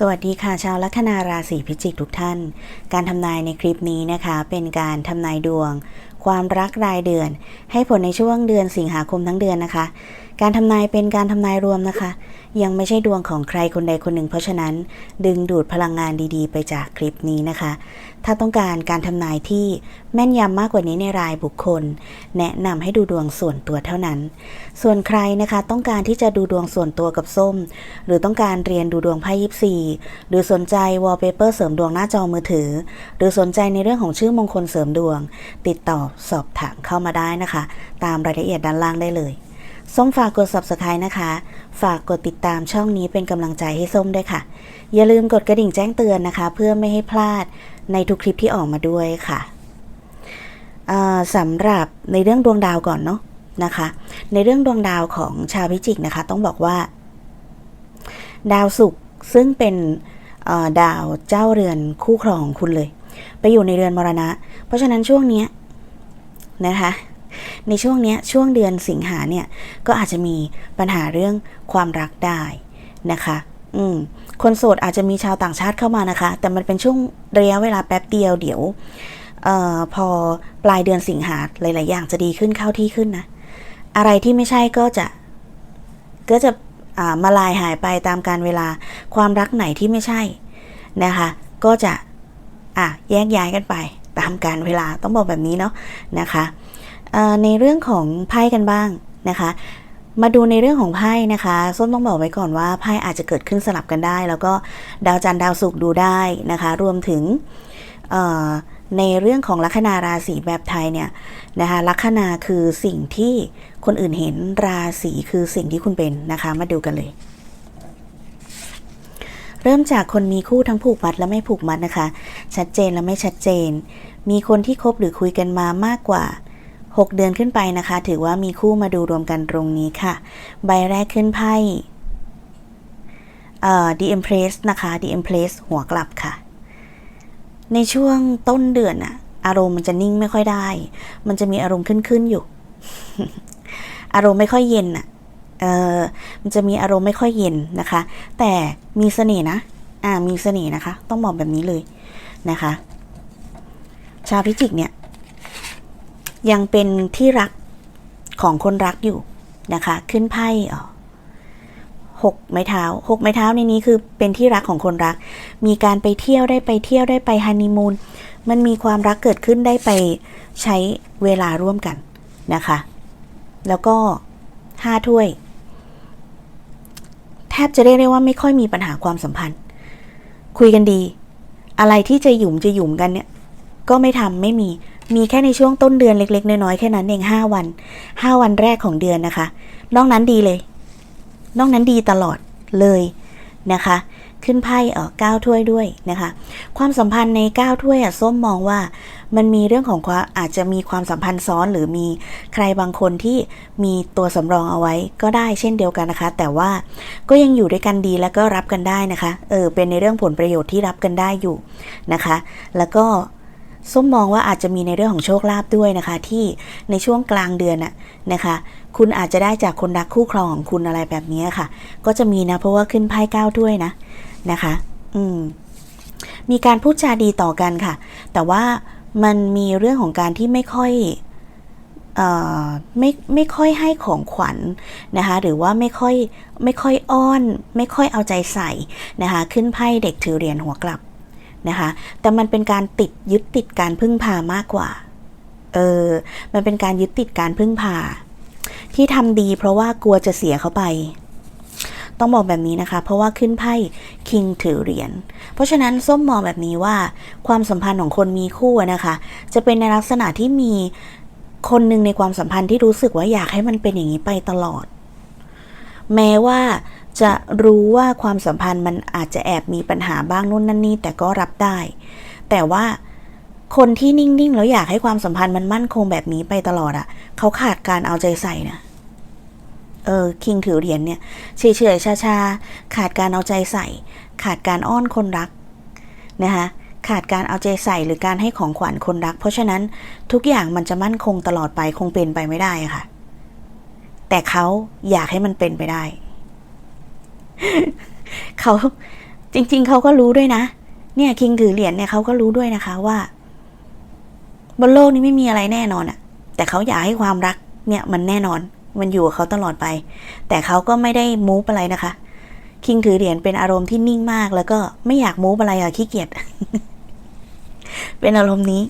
สวัสดีค่ะชาวลัคนาราศีพิจิกทุกท่าน การทำนายในคลิปนี้นะคะ เป็นการทำนายดวง ความรักรายเดือน ให้ผลในช่วงเดือนสิงหาคมทั้งเดือนนะคะ การทำนายเป็นการทำนายรวมนะคะ ยังไม่ใช่ดวงของใครคนใดคนหนึ่ง เพราะฉะนั้น ดึงดูดพลังงานดีๆ ไปจากคลิปนี้นะคะ ถ้าต้องการการทำนายที่แม่นยำมากกว่านี้ในรายบุคคล แนะนำให้ดูดวงส่วนตัวเท่านั้น ส่วนใครนะคะต้องการที่จะดูดวงส่วนตัวกับส้ม หรือต้องการเรียนดูดวงไพ่ยิปซีหรือสนใจวอลเปเปอร์เสริมดวงหน้าจอมือถือ หรือสนใจในเรื่องของชื่อมงคลเสริมดวง ติดต่อสอบถามเข้ามาได้นะคะ ตามรายละเอียดด้านล่างได้เลยส้มฝากกด subscribe นะคะ ฝากกดติดตามช่องนี้เป็นกำลังใจให้ส้มด้วยค่ะ อย่าลืมกดกระดิ่งแจ้งเตือนนะคะ เพื่อไม่ให้พลาดในทุกคลิปที่ออกมาด้วยค่ะสำหรับในเรื่องดวงดาวก่อนเนาะนะคะ ในเรื่องดวงดาวของชาวพิจิกนะคะ ต้องบอกว่า ดาวศุกร์ซึ่งเป็นดาวเจ้าเรือนคู่ครองของคุณเลย ไปอยู่ในเรือนมรณะ เพราะฉะนั้นช่วงเนี้ย นะคะ ในช่วงนี้ช่วงเดือนสิงหาเนี่ยก็อาจจะมีปัญหาเรื่องความรักได้นะคะอืมคนโสดอาจจะมีชาวต่างชาติเข้ามานะคะ แต่มันเป็นช่วงระยะเวลาแป๊บเดียวเดี๋ยวเอ่อพอปลายเดือนสิงหาหลาย ๆ อย่างจะดีขึ้นเข้าที่ขึ้นนะ อะไรที่ไม่ใช่ก็จะ ก็จะมาลายหายไปตามการเวลาความรักไหนที่ไม่ใช่นะคะ ก็จะอะแยกย้ายกันไป ตามการเวลาต้องบอกแบบนี้เนาะนะคะในเรื่องของไพ่กันบ้างนะคะมาดูในเรื่องของไพ่นะคะส้มต้องบอกไว้ก่อนว่าไพ่อาจจะเกิดขึ้นสลับกันได้ แล้วก็ดาวจันทร์ดาวศุกร์ดูได้นะคะ รวมถึงในเรื่องของลัคนาราศีแบบไทยเนี่ยนะคะลัคนาคือสิ่งที่คนอื่นเห็นราศีคือสิ่งที่คุณเป็นนะคะ มาดูกันเลย เริ่มจากคนมีคู่ทั้งผูกมัดและไม่ผูกมัดนะคะ ชัดเจนและไม่ชัดเจน มีคนที่คบหรือคุยกันมามากกว่า 6 เดือนขึ้นไปนะคะ ถือว่ามีคู่มาดูรวมกันตรงนี้ค่ะ ใบแรกขึ้นไพ่เอ่อ The Empress นะคะ The Empress หัวกลับค่ะ ในช่วงต้นเดือนอะอารมณ์มันจะนิ่งไม่ค่อยได้ มันจะมีอารมณ์ขึ้นขึ้นๆอยู่ อารมณ์ไม่ค่อยเย็นอะ เออมันจะมีอารมณ์ไม่ค่อยเย็นนะคะ แต่มีเสน่ห์นะ อ่า มีเสน่ห์นะคะ ต้องบอกแบบนี้เลยนะคะ ชาวพิจิกเนี่ย ยังเป็นที่รักของคนรักอยู่นะคะ ขึ้นไพ่อ๋อหกไม้เท้าหกไม้เท้าในนี้คือเป็นที่รักของคนรัก มีการไปเที่ยวได้ไปเที่ยวได้ไปฮันนีมูนมันมีความรักเกิดขึ้นได้ไปใช้เวลาร่วมกันนะคะ แล้วก็ห้าถ้วย บจะเรียกได้ว่าไม่ค่อยมีปัญหาความสัมพันธ์ คุยกันดี อะไรที่จะหยุมจะหยุมกันเนี่ย ก็ไม่ทำไม่มี มีแค่ในช่วงต้นเดือนเล็ก ๆ น้อยๆแค่นั้นเองห้าวันห้าวันแรกของเดือนนะคะ นอกนั้นดีเลย นอกนั้นดีตลอดเลยนะคะ ขึ้นไพ่เออเก้าถ้วยด้วยนะคะ ความสัมพันธ์ในเก้าถ้วยอะส้มมองว่า มันมีเรื่องของความอาจจะมีความสัมพันธ์ซ้อนหรือมีใครบางคนที่มีตัวสำรองเอาไว้ก็ได้เช่นเดียวกันนะคะ แต่ว่าก็ยังอยู่ด้วยกันดีแล้วก็รับกันได้นะคะ เออ เป็นในเรื่องผลประโยชน์ที่รับกันได้อยู่นะคะ แล้วก็ส้มมองว่าอาจจะมีในเรื่องของโชคลาภด้วยนะคะ ที่ในช่วงกลางเดือนน่ะนะคะ คุณอาจจะได้จากคนรักคู่ครองของคุณอะไรแบบนี้ค่ะ ก็จะมีนะเพราะว่าขึ้นไพ่เก้าด้วยนะนะคะ อืมมีการพูดจาดีต่อกันค่ะ แต่ว่า มันมีเรื่องของการที่ไม่ค่อยไม่ไม่ค่อยให้ของขวัญนะคะหรือว่าไม่ค่อยไม่ค่อยอ้อน ไม่ค่อยเอาใจใส่นะคะขึ้นไพ่เด็กถือเหรียญหัวกลับนะคะแต่มันเป็นการติดยึดติดการพึ่งพามากกว่าเออมันเป็นการยึดติดการพึ่งพา ที่ทำดีเพราะว่ากลัวจะเสียเขาไป ต้องบอกแบบนี้นะคะ เพราะว่าขึ้นไพ่คิงถือเหรียญ เพราะฉะนั้นส้มมองแบบนี้ว่า ความสัมพันธ์ของคนมีคู่นะคะ จะเป็นในลักษณะที่มีคนหนึ่งในความสัมพันธ์ที่รู้สึกว่าอยากให้มันเป็นอย่างนี้ไปตลอด แม้ว่าจะรู้ว่าความสัมพันธ์มันอาจจะแอบมีปัญหาบ้างนู่นนั่นนี่แต่ก็รับได้ แต่ว่าคนที่นิ่งๆแล้วอยากให้ความสัมพันธ์มันมั่นคงแบบนี้ไปตลอดอะ่ะ เขาขาดการเอาใจใส่นะ เออคิงถือเหรียญเนี่ยเฉยๆชาๆขาดการเอาใจใส่ ขาดการอ้อนคนรักนะคะขาดการเอาใจใส่หรือการให้ของขวัญคนรัก เพราะฉะนั้นทุกอย่างมันจะมั่นคงตลอดไปคงเป็นไปไม่ได้ค่ะ แต่เขาอยากให้มันเป็นไปได้ เขาจริง ๆ เขาก็รู้ด้วยนะ เนี่ยคิงถือเหรียญเนี่ยเขาก็รู้ด้วยนะคะว่าบนโลกนี้ไม่มีอะไรแน่นอนอะแต่เขาอยากให้ความรักเนี่ยมันแน่นอน มันอยู่กับเขาตลอดไป แต่เขาก็ไม่ได้มูฟอะไรนะคะ คิงถือเหรียญเป็นอารมณ์ที่นิ่งมาก แล้วก็ไม่อยากมูฟอะไรอะขี้เกียจ เป็นอารมณ์นี้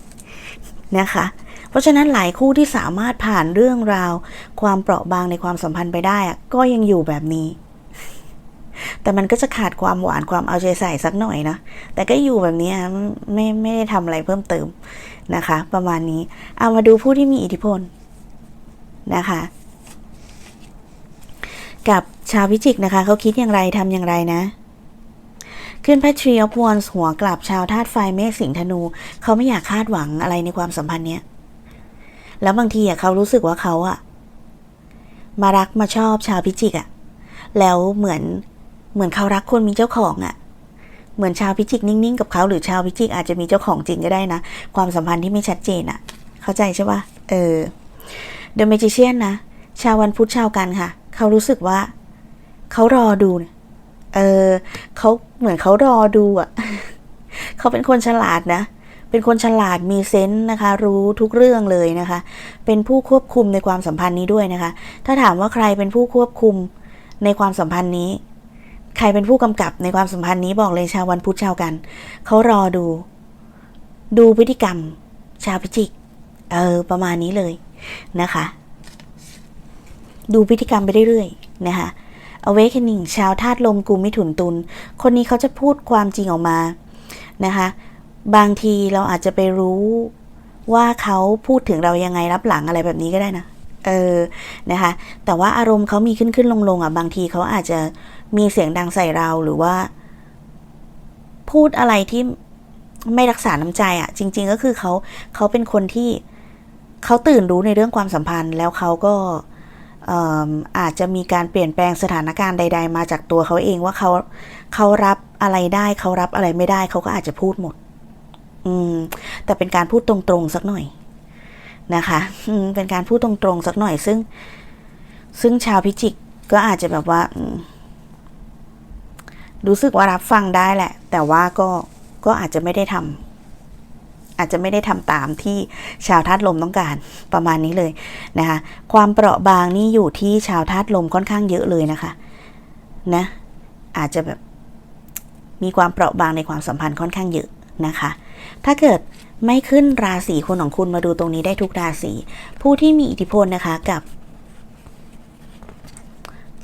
นะคะ เพราะฉะนั้นหลายคู่ที่สามารถผ่านเรื่องราว ความเปราะบางในความสัมพันธ์ไปได้อะก็ยังอยู่แบบนี้ แต่มันก็จะขาดความหวานความเอาใจใส่สักหน่อยนะ แต่ก็อยู่แบบนี้อะไม่ไม่ได้ทำอะไรเพิ่มเติมนะคะ ประมาณนี้ เอามาดูผู้ที่มีอิทธิพลนะคะ กับชาวพิจิกนะคะ เขาคิดอย่างไรทำอย่างไรนะขึ้นแพทรีออฟวนหัวกลับชาวธาตุไฟเมษสิงห์ธนู เขาไม่อยากคาดหวังอะไรในความสัมพันธ์เนี้ย แล้วบางทีอะเขารู้สึกว่าเขาอะมารักมาชอบชาวพิจิกอะแล้วเหมือนเหมือนเขารักคนมีเจ้าของอะเหมือนชาวพิจิกนิ่งๆกับเขาหรือชาวพิจิกอาจจะมีเจ้าของจริงก็ได้นะ ความสัมพันธ์ที่ไม่ชัดเจนอะเข้าใจใช่ปะเออเดอะเมจิเชียนนะชาววันพุธชาวกันค่ะ เขารู้สึกว่า เขารอดูเนี่ยเออเขาเหมือนเขารอดูอะเขาเป็นคนฉลาดนะ เป็นคนฉลาดมีเซนส์นะคะ รู้ทุกเรื่องเลยนะคะ เป็นผู้ควบคุมในความสัมพันธ์นี้ด้วยนะคะ ถ้าถามว่าใครเป็นผู้ควบคุมในความสัมพันธ์นี้ ใครเป็นผู้กำกับในความสัมพันธ์นี้บอกเลยชาววันพุธชาวกัน เขารอดู ดูพฤติกรรม ชาวพิจิก เออ ประมาณนี้เลยนะคะ ดูพฤติกรรมไปเรื่อยๆนะคะ awakening ชาวธาตุลมกุมมิถุนตุลคนนี้เขาจะพูดความจริงออกมานะคะ บางทีเราอาจจะไปรู้ว่าเขาพูดถึงเรายังไงรับหลังอะไรแบบนี้ก็ได้นะ เออ นะคะ แต่ว่าอารมณ์เขามีขึ้นขึ้นลงลงอะ บางทีเขาอาจจะมีเสียงดังใส่เราหรือว่า พูดอะไรที่ไม่รักษาน้ำใจอะ จริง ๆ ก็คือเขาเขาเป็นคนที่เขาตื่นรู้ในเรื่องความสัมพันธ์แล้วเขาก็เอาจจะมีการเปลี่ยนแปลงสถานการณ์ใด ๆ มาจากตัวเขาเองว่าเขาเขารับอะไรได้เขารับอะไรไม่ได้เขาก็อาจจะพูดหมด อืม แต่เป็นการพูดตรงๆสักหน่อยนะคะเป็นการพูดตรงๆสักหน่อยซึ่ง ซึ่งชาวพิจิกก็อาจจะแบบว่ารู้สึกว่ารับฟังได้แหละ แต่ว่าก็ก็อาจจะไม่ได้ทำ อาจจะไม่ได้ทำตามที่ชาวธาตุลมต้องการประมาณนี้เลยนะคะความเปราะบางนี่อยู่ที่ชาวธาตุลมค่อนข้างเยอะเลยนะคะนะอาจจะแบบมีความเปราะบางในความสัมพันธ์ค่อนข้างเยอะนะคะ ถ้าเกิดไม่ขึ้นราศีคนของคุณมาดูตรงนี้ได้ทุกราศีผู้ที่มีอิทธิพลนะคะกับ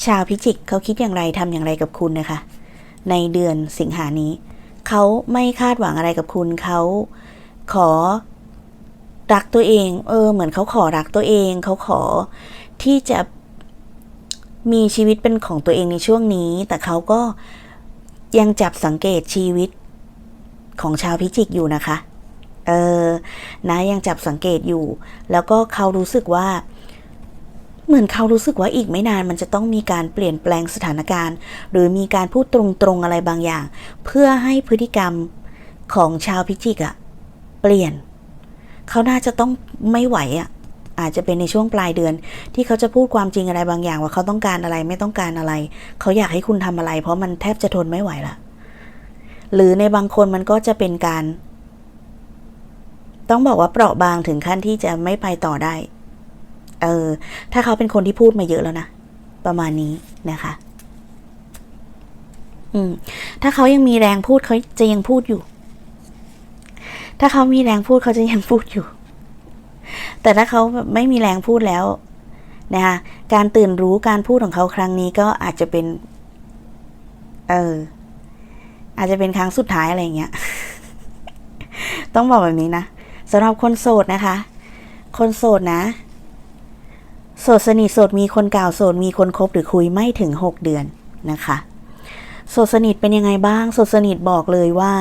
ชาวพิจิกเขาคิดอย่างไรทำอย่างไรกับคุณนะคะ ในเดือนสิงหานี้ เขาไม่คาดหวังอะไรกับคุณเขา ขอรักตัวเอง เออ เหมือนเขาขอรักตัวเอง เขาขอที่จะมีชีวิตเป็นของตัวเองในช่วงนี้ แต่เขาก็ยังจับสังเกตชีวิตของชาวพิจิกอยู่นะคะ เออ นะยังจับสังเกตอยู่ แล้วก็เขารู้สึกว่า เหมือนเขารู้สึกว่าอีกไม่นานมันจะต้องมีการเปลี่ยนแปลงสถานการณ์ หรือมีการพูดตรงๆอะไรบางอย่าง เพื่อให้พฤติกรรมของชาวพิจิกอะ เปลี่ยน เขาน่าจะต้องไม่ไหวอะอาจจะเป็นในช่วงปลายเดือน ที่เขาจะพูดความจริงอะไรบางอย่างว่าเขาต้องการอะไรไม่ต้องการอะไร เขาอยากให้คุณทำอะไร เพราะมันแทบจะทนไม่ไหวละหรือในบางคนมันก็จะเป็นการ ต้องบอกว่าเปราะบางถึงขั้นที่จะไม่ไปต่อได้ เออ ถ้าเขาเป็นคนที่พูดมาเยอะแล้วนะ ประมาณนี้นะคะ อืม ถ้าเขายังมีแรงพูดเขาจะยังพูดอยู่ ถ้าเขามีแรงพูดเขาจะยังพูดอยู่ แต่ถ้าเขาไม่มีแรงพูดแล้วนะคะการตื่นรู้การพูดของเขาครั้งนี้ก็อาจจะเป็น เออ อาจจะเป็นครั้งสุดท้ายอะไรอย่างเงี้ย ต้องบอกแบบนี้นะสำหรับคนโสดนะคะ คนโสดนะ โสดสนิทโสดมีคนเก่าโสดมีคนคบหรือคุยไม่ถึงหกเดือนนะคะ โสดสนิทเป็นยังไงบ้าง โสดสนิทบอกเลยว่า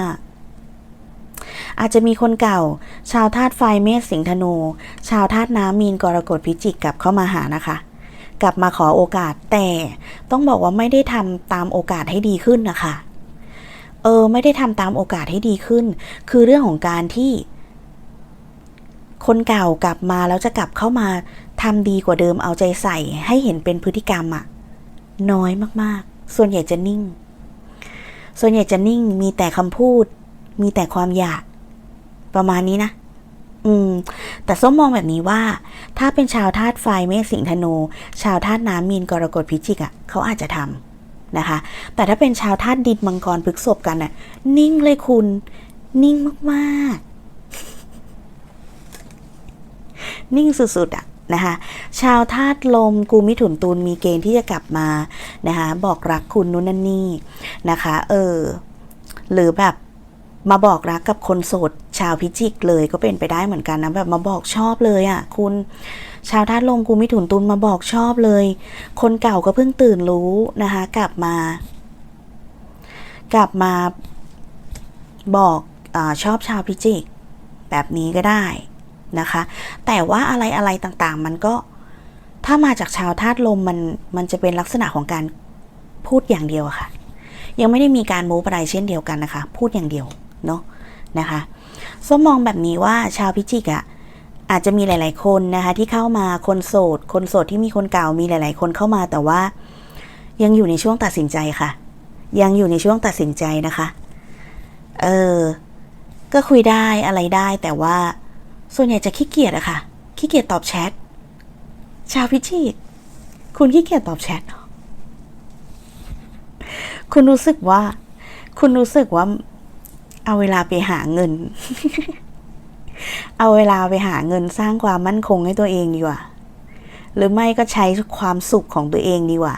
อาจจะมีคนเก่า ชาวธาตุไฟเมษสิงห์ธนู ชาวธาตุน้ำมีนกรกฎพิจิกกลับเข้ามาหานะคะ กลับมาขอโอกาสแต่ต้องบอกว่าไม่ได้ทำตามโอกาสให้ดีขึ้นนะคะ เออ ไม่ได้ทำตามโอกาสให้ดีขึ้น คือเรื่องของการที่ คนเก่ากลับมาแล้วจะกลับเข้ามาทำดีกว่าเดิมเอาใจใส่ ให้เห็นเป็นพฤติกรรมอะน้อยมากๆ ส่วนใหญ่จะนิ่ง ส่วนใหญ่จะนิ่งมีแต่คำพูด มีแต่ความอยาก ประมาณนี้นะ อืม แต่ส้มมองแบบนี้ว่า ถ้าเป็นชาวธาตุไฟเมษสิงห์ธนู ชาวธาตุน้ำมีนกรกฎพิจิกอะ่ะ เขาอาจจะทำนะคะ แต่ถ้าเป็นชาวธาตุดินมังกรพฤกษบกันน่ะ นิ่งเลยคุณ นิ่งมากๆ นิ่งสุดๆอะนะคะชาวธาตุลมกูมิถุนตูนมีเกณฑ์ที่จะกลับมานะคะบอกรักคุณนู่นนั่นนี่นะคะ เออ หรือแบบ มาบอกรักกับคนโสดชาวพิจิกเลยก็เป็นไปได้เหมือนกันนะแบบมาบอกชอบเลยอะ่ะ คุณชาวธาตุลมกูมิถุนตุลมาบอกชอบเลย คนเก่าก็เพิ่งตื่นรู้นะคะ กลับมา กลับมาบอกอชอบชาวพิจิก แบบนี้ก็ได้นะคะ แต่ว่าอะไรอะไรต่างๆ มันก็ถ้ามาจากชาวธาตุลมมันมันจะเป็นลักษณะของการพูดอย่างเดียวค่ะ ยังไม่ได้มีการมูฟอะไรเช่นเดียวกันนะคะ พูดอย่างเดียว เนาะนะคะส้มมองแบบนี้ว่าชาวพิจิกอะอาจจะมีหลาย ๆ คนนะคะที่เข้ามาคนโสด คนโสดที่มีคนเก่ามีหลาย ๆ คนเข้ามาแต่ว่า ยังอยู่ในช่วงตัดสินใจค่ะ ยังอยู่ในช่วงตัดสินใจนะคะเออก็คุยได้อะไรได้แต่ว่าส่วนใหญ่จะขี้เกียจอะค่ะขี้เกียจตอบแชทชาวพิจิกคุณขี้เกียจตอบแชทคุณรู้สึกว่า คุณรู้สึกว่า เอาเวลาไปหาเงิน เอาเวลาไปหาเงินสร้างความมั่นคงให้ตัวเองดีกว่า หรือไม่ก็ใช้ความสุขของตัวเองดีกว่า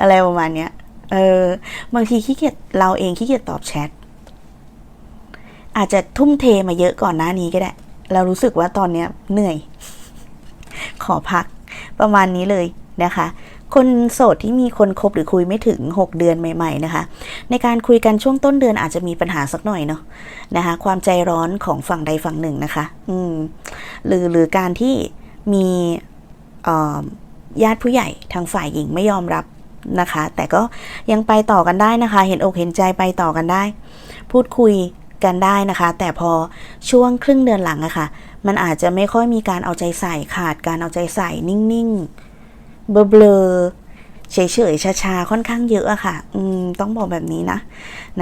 อะไรประมาณเนี้ย เออ บางทีขี้เกียจเราเองขี้เกียจตอบแชท อาจจะทุ่มเทมาเยอะก่อนหน้านี้ก็ได้ เรารู้สึกว่าตอนเนี้ยเหนื่อย ขอพักประมาณนี้เลยนะคะ คนโสดที่มีคนคบหรือคุยไม่ถึง 6 เดือนใหม่ๆนะคะ ในการคุยกันช่วงต้นเดือนอาจจะมีปัญหาสักหน่อยเนาะนะคะ ความใจร้อนของฝั่งใดฝั่งหนึ่งนะคะ อืมหรือหรือการที่มีญาติผู้ใหญ่ทางฝ่ายหญิงไม่ยอมรับนะคะ แต่ก็ยังไปต่อกันได้นะคะ เห็นอกเห็นใจไปต่อกันได้ พูดคุยกันได้นะคะ แต่พอช่วงครึ่งเดือนหลังอะคะ่ะ มันอาจจะไม่ค่อยมีการเอาใจใส่ขาดการเอาใจใส่นิ่งๆ เบลอเฉยๆชาๆค่อนข้างเยอะอะค่ะ อืม ต้องบอกแบบนี้นะ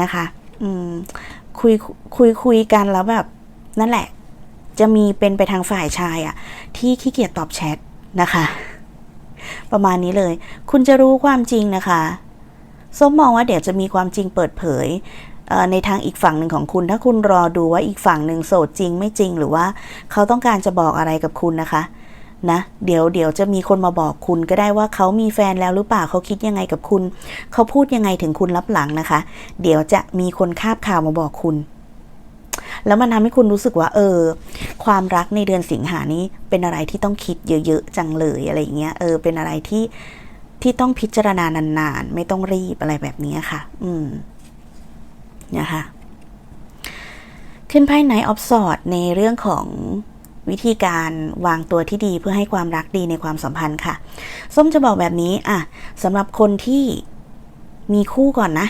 นะคะ อืม คุยคุยคุยกันแล้วแบบ นั่นแหละ จะมีเป็นไปทางฝ่ายชายอะที่ขี้เกียจตอบแชทนะคะ ประมาณนี้เลย คุณจะรู้ความจริงนะคะส้มมองว่าเดี๋ยวจะมีความจริงเปิดเผยในทางอีกฝั่งหนึ่งของคุณ ถ้าคุณรอดูว่าอีกฝั่งหนึ่งโสดจริงไม่จริง หรือว่าเขาต้องการจะบอกอะไรกับคุณนะคะ นะ เดี๋ยวเดี๋ยวจะมีคนมาบอกคุณก็ได้ว่าเขามีแฟนแล้วหรือเปล่าเขาคิดยังไงกับคุณ เขาพูดยังไงถึงคุณรับหลังนะคะ เดี๋ยวจะมีคนคาบข่าวมาบอกคุณ แล้วมันทำให้คุณรู้สึกว่า เออ ความรักในเดือนสิงหานี้เป็นอะไรที่ต้องคิดเยอะๆจังเลยอะไรอย่างเงี้ยเออเป็นอะไรที่ที่ต้องพิจารณานานๆ ไม่ต้องรีบอะไรแบบนี้ค่ะ อืมนะคะขึ้นไพ่ไนออฟสอดในเรื่องของ วิธีการวางตัวที่ดีเพื่อให้ความรักดีในความสัมพันธ์ค่ะ ส้มจะบอกแบบนี้อะสำหรับคนที่มีคู่ก่อนนะ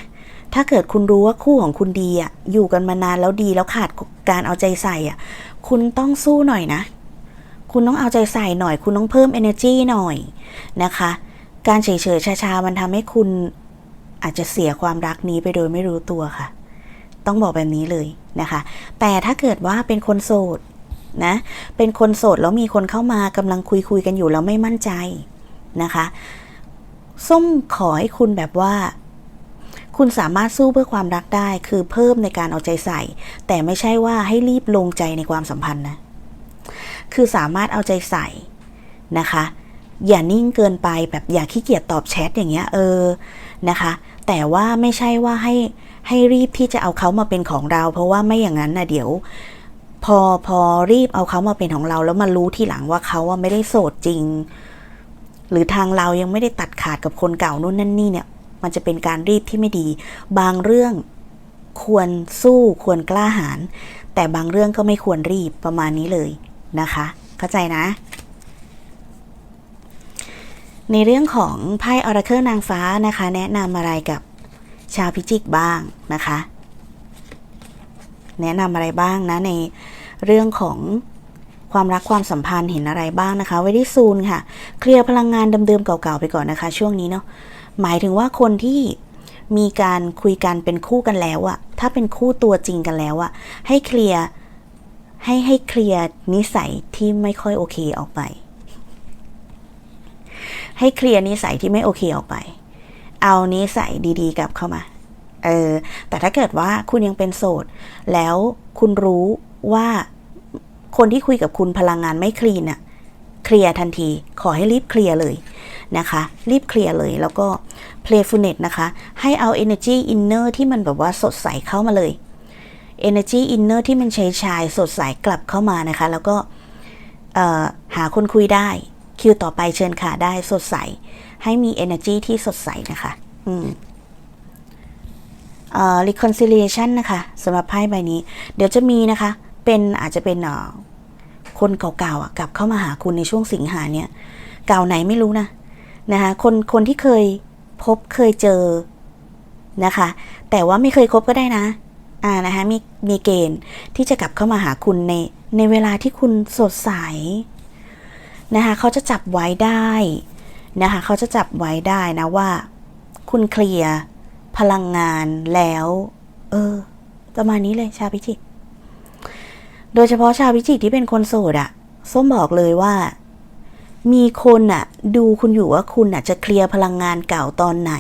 ถ้าเกิดคุณรู้ว่าคู่ของคุณดีอะอยู่กันมานานแล้วดีแล้วขาดการเอาใจใส่อะคุณต้องสู้หน่อยนะ คุณต้องเอาใจใส่หน่อย คุณต้องเพิ่ม energy หน่อยนะคะ การเฉยๆชาๆมันทำให้คุณอาจจะเสียความรักนี้ไปโดยไม่รู้ตัวค่ะ ต้องบอกแบบนี้เลยนะคะ แต่ถ้าเกิดว่าเป็นคนโสด นะ เป็นคนโสดแล้วมีคนเข้ามากำลังคุยคุยกันอยู่แล้วไม่มั่นใจนะคะ ส้มขอให้คุณแบบว่า คุณสามารถสู้เพื่อความรักได้ คือเพิ่มในการเอาใจใส่ แต่ไม่ใช่ว่าให้รีบลงใจในความสัมพันธ์นะ คือสามารถเอาใจใส่นะคะ อย่านิ่งเกินไปแบบอย่าขี้เกียจตอบแชทอย่างเงี้ยเออนะคะ แต่ว่าไม่ใช่ว่าให้ให้รีบที่จะเอาเขามาเป็นของเรา เพราะว่าไม่อย่างนั้นนะเดี๋ยว พอพอรีบเอาเขามาเป็นของเรา แล้วมารู้ทีหลังว่าเขาว่าไม่ได้โสดจริง หรือทางเรายังไม่ได้ตัดขาดกับคนเก่านู่นนั่นนี่เนี่ย มันจะเป็นการรีบที่ไม่ดี บางเรื่องควรสู้ควรกล้าหาญแต่บางเรื่องก็ไม่ควรรีบประมาณนี้เลยนะคะ เข้าใจนะ ในเรื่องของไพ่ออราเคิลนางฟ้านะคะ แนะนำอะไรกับชาวพิจิกบ้างนะคะ แนะนำอะไรบ้างนะใน เรื่องของความรักความสัมพันธ์เห็นอะไรบ้างนะคะไว้ที่ซูนค่ะ เคลียร์พลังงานเดิมๆเก่าๆไปก่อนนะคะ ช่วงนี้เนาะหมายถึงว่าคนที่มีการคุยกันเป็นคู่กันแล้วอะถ้าเป็นคู่ตัวจริงกันแล้วอะให้เคลียร์ให้ให้เคลียร์นิสัยที่ไม่ค่อยโอเคออกไป ให้เคลียร์นิสัยที่ไม่โอเคออกไป เอานิสัยดีๆ กลับเข้ามาเออแต่ถ้าเกิดว่าคุณยังเป็นโสด แล้วคุณรู้ ว่าคนที่คุยกับคุณพลังงานไม่คลีนอะเคลียร์ทันที ขอให้รีบเคลียร์เลยนะคะ รีบเคลียร์เลยแล้วก็ playfulness นะคะ ให้เอา energy inner ที่มันแบบว่าสดใสเข้ามาเลย energy inner ที่มันชายชายสดใสกลับเข้ามานะคะ แล้วก็หาคนคุยได้คิวต่อไปเชิญค่ะได้สดใส ให้มี energy ที่สดใสนะคะอืมเอ่อ reconciliation นะคะสำหรับไพ่ใบนี้ เดี๋ยวจะมีนะคะ เป็นอาจจะเป็นเอ่อคนเก่าๆอะกลับเข้ามาหาคุณในช่วงสิงหาเนี่ยเก่าไหนไม่รู้นะนะคะคนคนที่เคยพบเคยเจอนะคะ แต่ว่าไม่เคยคบก็ได้นะอ่านะคะมีมีเกณฑ์ที่จะกลับเข้ามาหาคุณในในเวลาที่คุณสดใสนะคะเขาจะจับไว้ได้นะคะเขาจะจับไว้ได้นะว่า คุณเคลียร์พลังงานแล้ว เออ ประมาณนี้เลยชาพิจิก โดยเฉพาะชาวพิจิกที่เป็นคนโสดอะส้มบอกเลยว่า มีคนอะดูคุณอยู่ว่าคุณอะจะเคลียร์พลังงานเก่าตอนไหน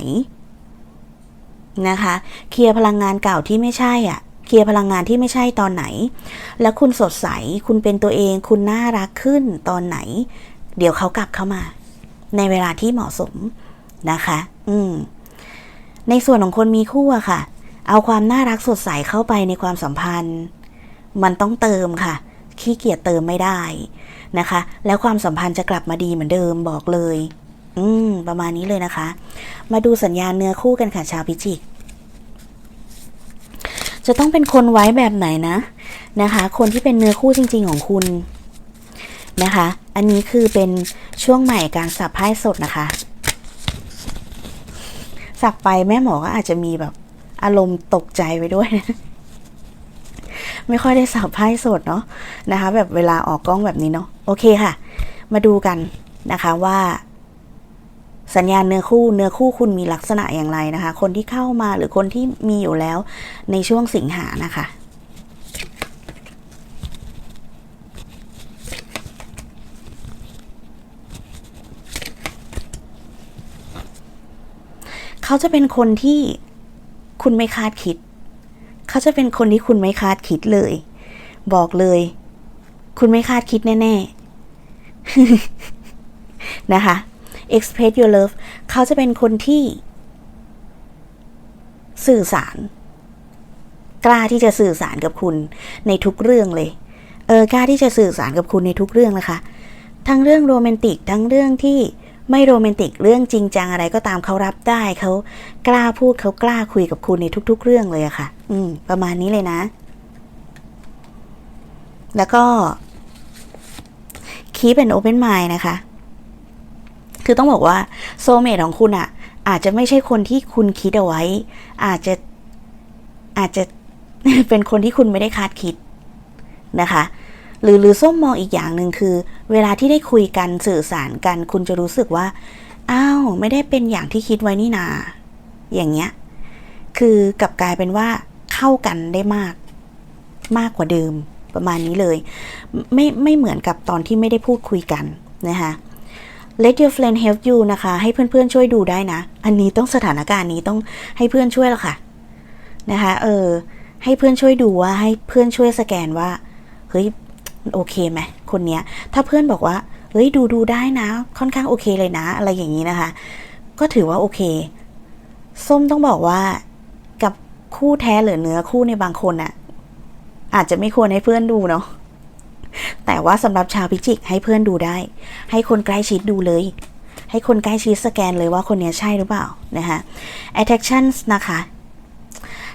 นะคะ เคลียร์พลังงานเก่าที่ไม่ใช่อะเคลียร์พลังงานที่ไม่ใช่ตอนไหน แล้วคุณสดใส คุณเป็นตัวเอง คุณน่ารักขึ้นตอนไหน เดี๋ยวเขากลับเข้ามา ในเวลาที่เหมาะสมนะคะ อืม ในส่วนของคนมีคู่อะค่ะ เอาความน่ารักสดใสเข้าไปในความสัมพันธ์ มันต้องเติมค่ะ ขี้เกียจเติมไม่ได้นะคะ แล้วความสัมพันธ์จะกลับมาดีเหมือนเดิมบอกเลย อืม ประมาณนี้เลยนะคะ มาดูสัญญาณเนื้อคู่กันค่ะชาวพิจิก จะต้องเป็นคนไว้แบบไหนนะนะคะ คนที่เป็นเนื้อคู่จริง ๆ ของคุณนะคะ อันนี้คือเป็นช่วงใหม่การสับไพ่สดนะคะ สับไปแม่หมอก็อาจจะมีแบบอารมณ์ตกใจไปด้วยนะ ไม่ค่อยได้สับไพ่สดเนาะนะคะ แบบเวลาออกกล้องแบบนี้เนาะโอเคค่ะ มาดูกันนะคะว่าสัญญาณเนื้อคู่เนื้อคู่คุณมีลักษณะอย่างไรนะคะ คนที่เข้ามาหรือคนที่มีอยู่แล้วในช่วงสิงหานะคะเขาจะเป็นคนที่คุณไม่คาดคิด เขาจะเป็นคนที่คุณไม่คาดคิดเลย บอกเลย คุณไม่คาดคิดแน่ๆ นะคะ express your love เขาจะเป็นคนที่ สื่อสาร กล้าที่จะสื่อสารกับคุณในทุกเรื่องเลย เออกล้าที่จะสื่อสารกับคุณในทุกเรื่องนะคะ ทั้งเรื่องโรแมนติกทั้งเรื่องที่ ไม่โรแมนติกเรื่องจริงจังอะไรก็ตามเขารับได้เขากล้าพูดเขากล้าคุยกับคุณในทุก ๆ เรื่องเลยอะค่ะ อืม ประมาณนี้เลยนะ แล้วก็ keep an open mind นะคะ คือต้องบอกว่าโซเมทของคุณอะอาจจะไม่ใช่คนที่คุณคิดเอาไว้ อาจจะอาจจะเป็นคนที่คุณไม่ได้คาดคิดนะคะ หรือหรือส้มมองอีกอย่างหนึ่งคือ เวลาที่ได้คุยกันสื่อสารกัน คุณจะรู้สึกว่าอ้าวไม่ได้เป็นอย่างที่คิดไว้นี่นา อย่างเงี้ยคือกลับกลายเป็นว่าเข้ากันได้มาก มากกว่าเดิมประมาณนี้เลย ไม่ไม่เหมือนกับตอนที่ไม่ได้พูดคุยกันนะคะ Let your friend help you นะคะ ให้เพื่อนๆช่วยดูได้นะ อันนี้ต้องสถานการณ์นี้ต้องให้เพื่อนช่วยแล้วค่ะนะคะเออให้เพื่อนช่วยดูว่าให้เพื่อนช่วยสแกนว่าเฮ้ย โอเคไหมคนเนี้ย ถ้าเพื่อนบอกว่าเฮ้ยดูดูได้นะ ค่อนข้างโอเคเลยนะ อะไรอย่างนี้นะคะ ก็ถือว่าโอเค ส้มต้องบอกว่ากับคู่แท้หรือเนื้อคู่ในบางคนน่ะอาจจะไม่ควรให้เพื่อนดูเนาะแต่ว่าสำหรับชาวพิจิกให้เพื่อนดูได้ ให้คนใกล้ชิดดูเลย ให้คนใกล้ชิดสแกนเลยว่าคนเนี้ยใช่หรือเปล่านะคะ attractions นะคะ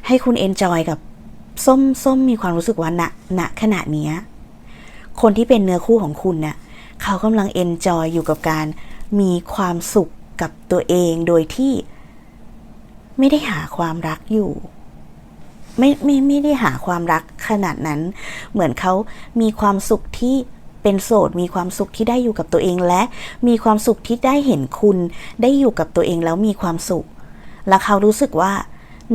ให้คุณ enjoy กับส้มส้มมีความรู้สึกว่าณณขณะเนี้ย คนที่เป็นเนื้อคู่ของคุณเนี่ยเขากำลัง enjoy อยู่กับการมีความสุขกับตัวเองโดยที่ไม่ได้หาความรักอยู่ ไม่ไม่ไม่ได้หาความรักขนาดนั้น เหมือนเขามีความสุขที่เป็นโสดมีความสุขที่ได้อยู่กับตัวเองและ มีความสุขที่ได้เห็นคุณ ได้อยู่กับตัวเองแล้วมีความสุข แล้วเขารู้สึกว่า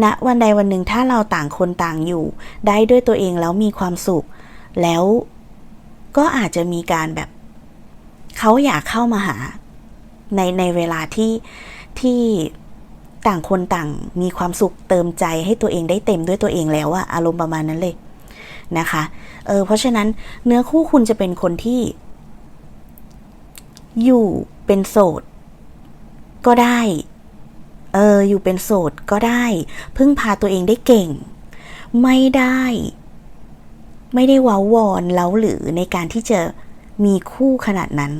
ณวันใดวันหนึ่งถ้าเราต่างคนต่างอยู่ ได้ด้วยตัวเองแล้วมีความสุข แล้ว ก็อาจจะมีการแบบเขาอยากเข้ามาหา ในในเวลาที่ที่ต่างคนต่างมีความสุขเติมใจให้ตัวเองได้เต็มด้วยตัวเองแล้วอะอารมณ์ประมาณนั้นเลยนะคะเออเพราะฉะนั้นเนื้อคู่คุณจะเป็นคนที่ อยู่เป็นโสด ก็ได้เอออยู่เป็นโสดก็ได้ พึ่งพาตัวเองได้เก่ง ไม่ได้ ไม่ได้ว้าวอนเล้าหรือในการที่จะมีคู่ขนาดนั้น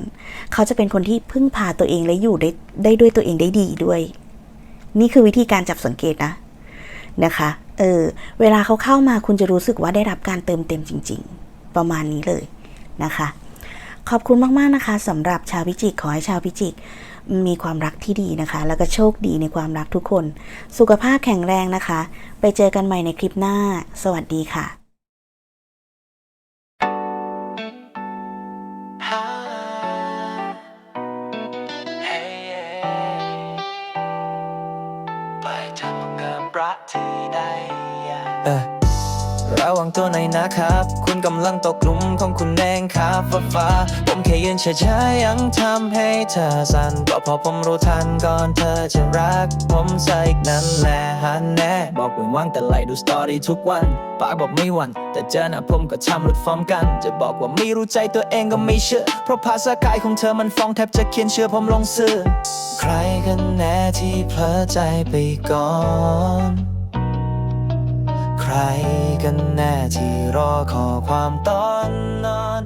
เขาจะเป็นคนที่พึ่งพาตัวเองและอยู่ได้ได้ด้วยตัวเองได้ดีด้วย นี่คือวิธีการจับสังเกตนะนะคะ เออ เวลาเขาเข้ามาคุณจะรู้สึกว่าได้รับการเติมเต็มจริง ๆ ประมาณนี้เลยนะคะ ขอบคุณมากๆนะคะสำหรับชาวพิจิกขอให้ชาวพิจิกมีความรักที่ดีนะคะ แล้วก็โชคดีในความรักทุกคน สุขภาพแข็งแรงนะคะ ไปเจอกันใหม่ในคลิปหน้า สวัสดีค่ะ เออระวังตัวหน่อยนะครับ คุณกำลังตกหลุมของคุณเองครับฟ้าฟ้า ผมแค่ยืนเฉยๆยังทำให้เธอสั่นก็พอผมรู้ทันก่อนเธอจะรัก ผมซะอีกนั่นแหละฮันแน่ บอกว้นว่างแต่ไล่ดูสตอรี่ทุกวัน ปากบอกไม่หวันแต่เจอหน้าผมก็ทำหลุดฟอร์มกัน จะบอกว่าไม่รู้ใจตัวเองก็ไม่เชื่อ เพราะภาษากายของเธอมันฟ้องแทบจะเขียนเชื่อผมลงสื่อใครกันแน่ที่เพลอใจไปก่อน ใครกันแน่ที่รอขอความตอนนอน